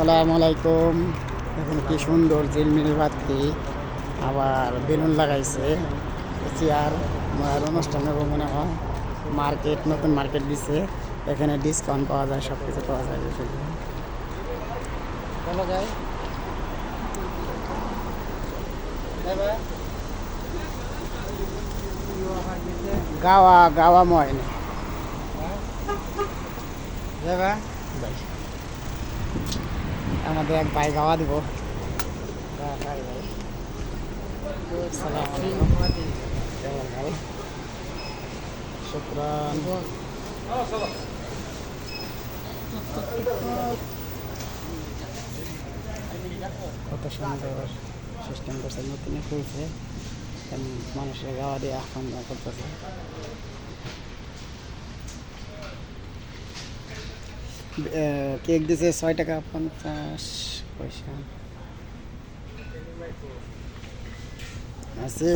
আসসালামু আলাইকুম। এখন কি সুন্দর ঝিলমিল বাতি আবার বেলুন লাগাইছে। চেয়ার আর অনুষ্ঠান হবে মনে হয়। মার্কেট নতুন মার্কেট দিছে। এখানে ডিসকাউন্ট পাওয়া যায় সব কিছু পাওয়া যায়। যায় গাওয়া গাওয়া ময়না। যাবা ভাই। আমাদের এক ভাই গাওয়া দিব। শুক্রান। কত সুন্দর সিস্টেম করছে, নতুন খুলছে। মানুষের গাওয়া দিয়ে আহ্বান করতেছে। কেক দিছে ছয় টাকা পঞ্চাশ পয়সা। আছে।